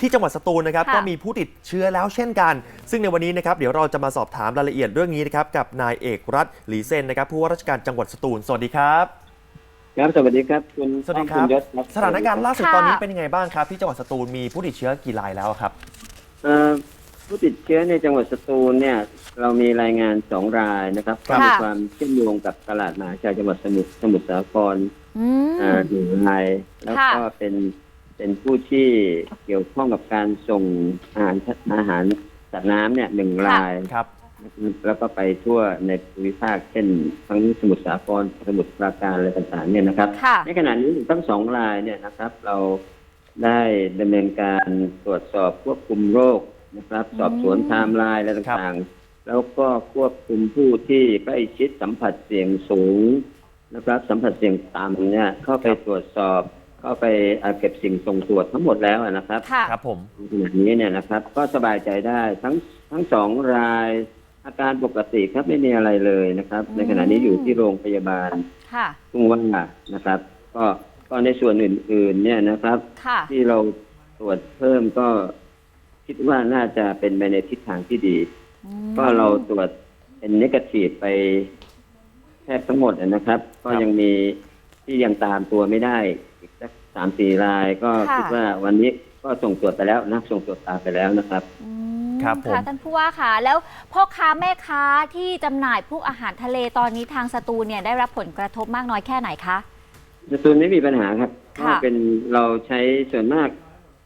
ที่จังหวัดสตูลนะครับ ค่ะ ก็มีผู้ติดเชื้อแล้วเช่นกัน ซึ่งในวันนี้นะครับเดี๋ยวเราจะมาสอบถามรายละเอียดเรื่องนี้นะครับกับนายเอกรัฐหลีเซนนะครับผู้ว่าราชการจังหวัดสตูลสวัสดีครับ ครับสวัสดีครับคุณสวัสดีครับ ณยศครับสถานการณ์ล่าสุดค่ะตอนนี้เป็นยังไงบ้างครับ ที่จังหวัดสตูลมีผู้ติดเชื้อกี่รายแล้วครับเอ่อผู้ติดเชื้อในจังหวัดสตูลเนี่ย เรามีรายงานสองรายนะครับค่ะก็มีความเชื่อมโยงกับตลาดมหาชัยจังหวัดสมุทรสมุทรสาครอืมอ่าหนึ่งรายแล้วก็ค่ะเป็น เป็นผู้ที่เกี่ยวข้องกับการส่งอาหารอาหารสัตว์น้ำเนี่ยหนึ่งราย ครับ แล้วก็ไปทั่วในภูมิภาคเช่นทั้งสมุทรสาครสมุทรปราการอะไรต่างๆเนี่ยนะครับ ค่ะ ในขณะนี้ทั้งสองรายเนี่ยนะครับ เราได้ดำเนินการตรวจสอบควบคุมโรคนะครับ สอบสวนอืมไทม์ไลน์อะไรต่างๆ แล้วก็ควบคุมผู้ที่ใกล้ชิดสัมผัสเสี่ยงสูงนะครับ สัมผัสเสี่ยงต่ำเนี่ยเข้าไปตรวจสอบ เข้าไปอ่าเก็บสิ่งส่งตรวจทั้งหมดแล้วนะครับค่ะครับผมขณะนี้เนี่ยนะครับ ก็สบายใจได้ทั้งทั้งสองรายอาการปกติครับไม่มีอะไรเลยนะครับ ในขณะนี้อยู่ที่โรงพยาบาลค่ะทุ่งว่านะครับ ก็ก็ในส่วนอื่น ๆ เนี่ยนะครับค่ะที่เราตรวจเพิ่มก็คิดว่าน่าจะเป็นไปในทิศทางที่ดีอืมก็เราตรวจเป็นนิเกทีฟไปแทบทั้งหมดนะครับ ก็ยังมี ที่ยังตามตัวไม่ได้อีกสักสามสี่รายก็คิดว่าวันนี้ก็ส่งตรวจไปแล้วนะส่งตรวจตามไปแล้วนะครับ อืมครับผมค่ะท่านผู้ว่าค่ะ แล้วพ่อค้าแม่ค้าที่จำหน่ายพวกอาหารทะเลตอนนี้ทางสตูลเนี่ยได้รับผลกระทบมากน้อยแค่ไหนคะ สตูลไม่มีปัญหาครับเพค่ะราะเป็นเราใช้ส่วนมาก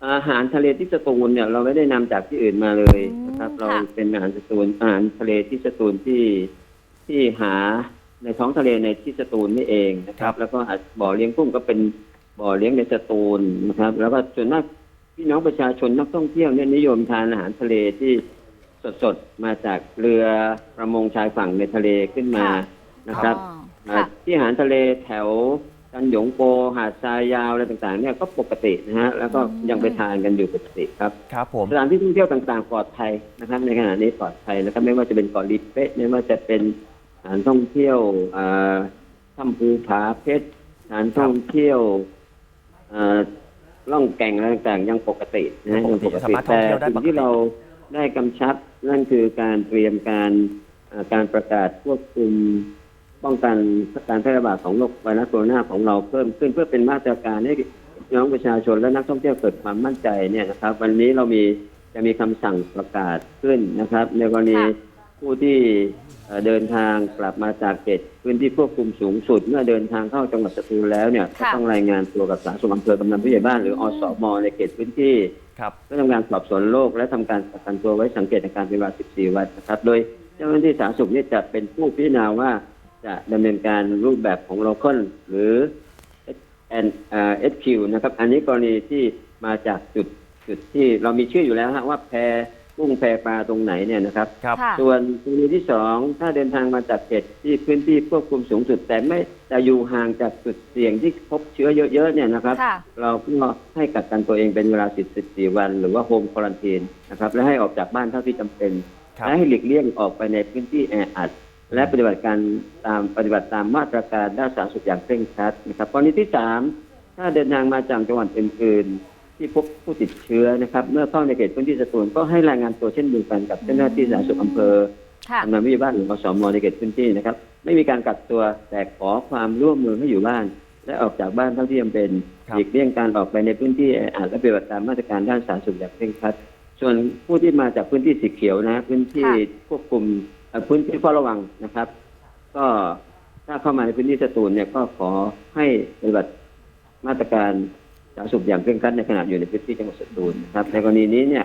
อาหารทะเลที่สตูลเนี่ยเราไม่ได้นำจากที่อื่นมาเลยนะครับเราเป็นอาหารสตูลอาหารทะเลที่สตูลที่ที่หา ในท้องทะเลในที่สตูลนี่เองนะคครัรับบแล้วก็อาจบ่อเลี้ยงกุ้งก็เป็นบ่อเลี้ยงในสตูลนะครับ แล้วก็ส่วนมากพี่น้องประชาชนนักท่องเที่ยวเนี่ยนิยมทานอาหารทะเลที่สดๆมาจากเรือประมงชายฝั่งในทะเลขึ้นมานะครับอ๋ออ่าค่ะที่อาหารทะเลแถวกันหยงโปหาดทรายยาวอะไรต่างๆเนี่ยก็ปกตินะฮะแล้วก็อืมยังไปทานกันอยู่ปกติครับครับผมสถานที่ท่องเที่ยวต่างๆปลอดภัยนะครับ ในขณะนี้ปลอดภัยนะครับ ไม่ว่าจะเป็นเกาะลิเป๊ะไม่ว่าจะเป็นส ถานท่องเที่ยวอ่าถ้ำภูผาเพชรสถานท่องเที่ยวอ่าล่องแก่งอะไรต่างๆยังปกตินะฮะปยังกปติกสาติมารถท่องแต่เที่ยวได้สิ่ปงกติที่เราได้กำชับนั่นคือการเตรียมการอ่าการประกาศควบคุมป้องกันการแพร่ระบาดของโรคไวรัสโคโรนาของเราเพิ่มขึ้นเพื่อเป็นมาตรการให้พี่น้องประชาชนและนักท่องเที่ยวเกิดความมั่นใจเนี่ยนะครับ วันนี้เรามีจะมีคำสั่งประกาศขึ้นนะครับ ในกรณีค่ะ ผู้ที่เอ่อเดินทางกลับมาจากเขตพื้นที่ควบคุมสูงสุด เมื่อเดินทางเข้าจังหวัดสตูลแล้วเนี่ยก็ค่ะต้องรายงานตัวกับสาธารณสุขอำเภอกำนันผู้ใหญ่บ้านหรืออสมในเขตพื้นที่ครับเพื่อทำการสอบสวนโรคและทำการกักกันตัวไว้สังเกตอาการเป็นเวลา 14 วันนะครับ โดยเจ้าหน้าที่สาธารณสุขเนี่ยจะเป็นผู้พิจารณาว่าจะดำเนินการรูปแบบของ local หรือ N เอ่อ SQ นะครับ อันนี้กรณีที่มาจากจุดจุดที่เรามีชื่ออยู่แล้วฮะว่าแพ กุ้งแพปลาตรงไหนเนี่ยนะครับ ครับ ค่ะ ส่วนกรณีที่สองถ้าเดินทางมาจากเขตที่พื้นที่ควบคุมสูงสุด แต่ไม่แต่อยู่ห่างจากจุดเสี่ยงที่พบเชื้อเยอะๆเนี่ยนะครับ ค่ะ เราก็ให้กักกันตัวเองเป็นเวลา 14 วัน หรือว่าโฮมควอนตีนนะครับและให้ออกจากบ้านเท่าที่จำเป็น ครับ และให้หลีกเลี่ยงออกไปในพื้นที่แออัด และปฏิบัติการตามปฏิบัติตามมาตรการด้านสาธารณสุขอย่างเคร่งครัดนะครับกรณีที่สามถ้าเดินทางมาจากจังหวัดอื่นๆ ที่พบผู้ติดเชื้อนะครับ เมื่อเข้าในเขตพื้นที่สตูลก็ให้รายงานตัวเช่นเดียวกันกับเจ้าหน้าที่สาธารณสุขอำเภอค่ะทำงานวิทยาบ้านหรืออสมในเขตพื้นที่นะครับ ไม่มีการกักตัวแต่ขอความร่วมมือให้อยู่บ้าน และออกจากบ้านเท่าที่จำเป็นครับ หลีกเลี่ยงการออกไปในพื้นที่แออัดและปฏิบัติตามมาตรการด้านสาธารณสุขอย่างเคร่งครัด ส่วนผู้ที่มาจากพื้นที่สีเขียวนะ พื้นที่ค่ะควบคุมเอ่อพื้นที่เฝ้าระวังนะครับ ก็ถ้าเข้ามาในพื้นที่สตูลเนี่ยก็ขอให้ปฏิบัติมาตรการ สาธารณสุขอย่างเคร่งครัดในขณะอยู่ในพื้นที่จังหวัดสตูลนะครับในกรณีนี้เนี่ย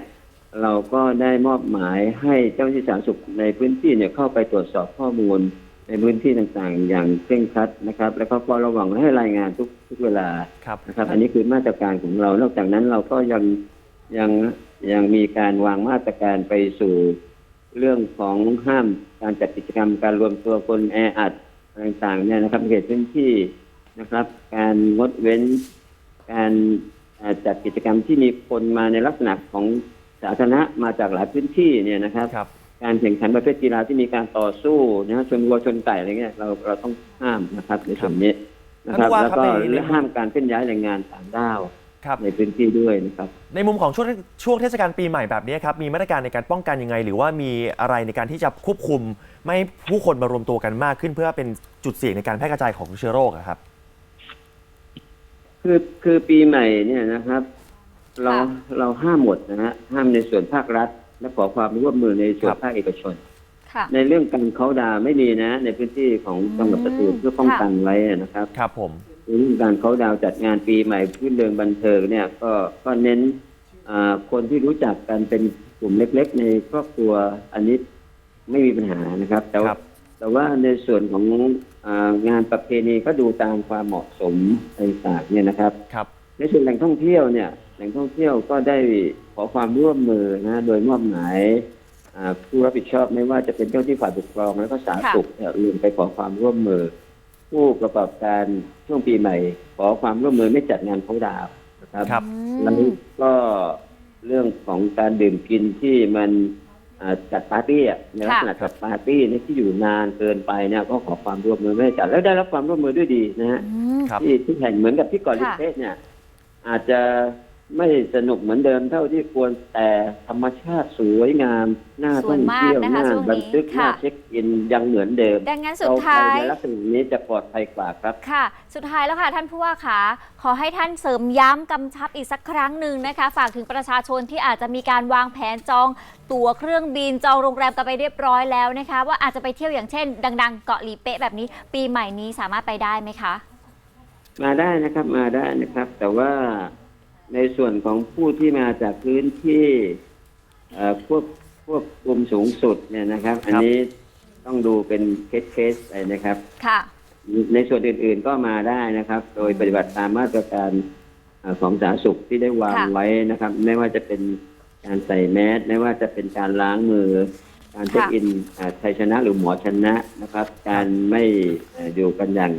เราก็ได้มอบหมายให้เจ้าหน้าที่สาธารณสุขในพื้นที่เนี่ยเข้าไปตรวจสอบข้อมูล ในพื้นที่ต่างๆ อย่างเคร่งครัดนะครับ แล้วก็เฝ้าระวังและให้รายงานทุกทุกเวลาครับนะครับ อันนี้คือมาตรการของเรา นอกจากนั้นเราก็ยังยังยังมีการวางมาตรการไปสู่เรื่องของห้ามการจัดกิจกรรม การรวมตัวคนแออัดอะไรต่างๆเนี่ยนะครับเขตพื้นที่นะครับ การงดเว้น การเอ่อจัดกิจกรรมที่มีคนมาในลักษณะของสาธารณะมาจากหลายพื้นที่เนี่ยนะครับครับการแข่งขันประเภทกีฬาที่มีการต่อสู้นะฮะชนวัวชนไก่อะไรเงี้ยเราเราต้องห้ามนะครับในส่วนนี้นะครับท่านผู้ว่าแล้วครับก็ในในห้ามการเคลื่อนย้ายแรงงานต่างด้าวครับในพื้นที่ด้วยนะครับ ในมุมของช่วงช่วงเทศกาลปีใหม่แบบนี้ครับมีมาตรการในการป้องกันยังไง หรือว่ามีอะไรในการที่จะควบคุม ไม่ให้ผู้คนมารวมตัวกันมากขึ้น เพื่อเป็นจุดเสี่ยงในการแพร่กระจายของเชื้อโรคอะครับ คือคือปีใหม่เนี่ยนะครับ เราค่ะ เราห้ามหมดนะฮะห้ามในส่วนภาครัฐ และขอความร่วมมือในส่วนครับภาคเอกชน ค่ะ ในเรื่องการเขาน์ดาวน์ไม่มีนะ ในพื้นที่ของจังหวัดสตูลอืมเพื่อป้องค่ะกันไว้นะครับ ครับผมเรื่องการเขาน์ดาวน์จัดงานปีใหม่พื้นเดิงบันเทิงเนี่ยก็ก็เน้นอ่าคนที่รู้จักกันเป็นกลุ่มเล็ก ๆ ในครอบครัวอันนี้ไม่มีปัญหานะครับ แต่คว่ารับ แต่ว่าในส่วนของอางานประเพณีก็ดูตามความเหมาะสมต่างๆเนี่ยนะครับ ครับ ในส่วนแหล่งท่องเที่ยวเนี่ยแหล่งท่องเที่ยวก็ได้ขอความร่วมมือนะโดยมอบหมายอ่าผู้รับผิดชอบไม่ว่าจะเป็นเจ้าที่ฝ่ายปกครองแล้วก็สาธารณสุขเนี่ยรวมไปขอความร่วมมือ ผู้ประกอบการช่วงปีใหม่ ขอความร่วมมือไม่จัดงานเขาดาวน์นะครับครับอืแล้วมก็เรื่องของการดื่มกินที่มันอ่า จัดปาร์ตี้อะในลักษณะจัดปาร์ตี้เนี่ยที่อยู่นานเกินไปเนี่ยก็ขอความร่วมมือไม่ให้จัดแล้วได้รับความร่วมมือด้วยดีนะฮะอืมครับที่ที่แห่งเหมือนกับที่เก่อนลิค่ะเทสเนี่ย อาจจะ ไม่สนุกเหมือนเดิมเท่าที่ควรแต่ธรรมชาติสวยงามน่าสท่วอยงมากเที่ยวนะคะน่าช่วงนี้บันทึกค่ะ น่าเช็คอินยังเหมือนเดิมดังนั้นสุดเราท้าไปยในลักษณะนี้จะปลอดภัยกว่าครับ ค่ะ สุดท้ายแล้วค่ะท่านผู้ว่าคะขอให้ท่านเสริมย้ำกำชับอีกสักครั้งหนึ่งนะคะ ฝากถึงประชาชนที่อาจจะมีการวางแผนจอง ตั๋วเครื่องบินจองโรงแรมกันไปเรียบร้อยแล้วนะคะ ว่าอาจจะไปเที่ยวอย่างเช่น ดัง ๆ เกาะหลีเป๊ะแบบนี้ ปีใหม่นี้สามารถไปได้ไหมคะ มาได้นะครับมาได้นะครับ แต่ว่า ในส่วนของผู้ที่มาจากพื้นที่เอ่อควบควบคุมสูงสุดเนี่ยนะครับ อันนี้ต้องดูเป็นเคสเคสๆไปนะครับ ค่ะ ในส่วนอื่นๆก็มาได้นะครับ โดยปฏิบัติตามมาตรการเอ่อของสาธารณสุขที่ได้วางค่ะ ไว้นะครับ ไม่ว่าจะเป็นการใส่แมสไม่ว่าจะเป็นการล้างมือ การเช็คอินอ่าไทยชนะหรือหมอชนะนะครับ การไม่เอ่ออยู่กันอย่าง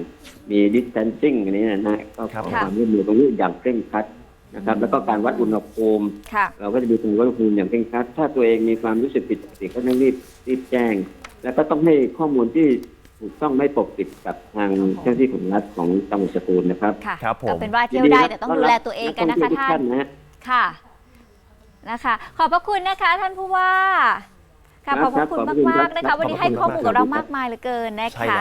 มีดิส a ทนซิ่งอันนี้นะฮะก็ขครัอบความร่วมมือตรงนี้อย่างเคร่งครัด นะครับ แล้วก็การวัดอุณหภูมิค่ะเราก็จะดูตรงวัดอุณหภูมิอย่างเคร่งครัด ถ้าตัวเองมีความรู้สึกผิดปกติก็ต้องรีบรีบแจ้ง แล้วก็ต้องให้ข้อมูลที่ถูกต้องไม่ปกปิดกับทางเจ้าหน้าที่ของรัฐของจังหวัดสตูลนะครับค่ะครับผมก็เป็นว่าเที่ยวได้แต่ต้องดูแลตัวเองกันนะคะยิดีรับท่านต้อรับกท่านนะฮะค่ะนะคะ ขอบพระคุณนะคะท่านผู้ว่าค่ะคขรัอบบพระคุณครับขอบคุณมากๆนะครัคะบวันนี้ให้ข้อมูลกับเราขอบคุณครับมากมายเหลือเกินนะใช่คะแล้ว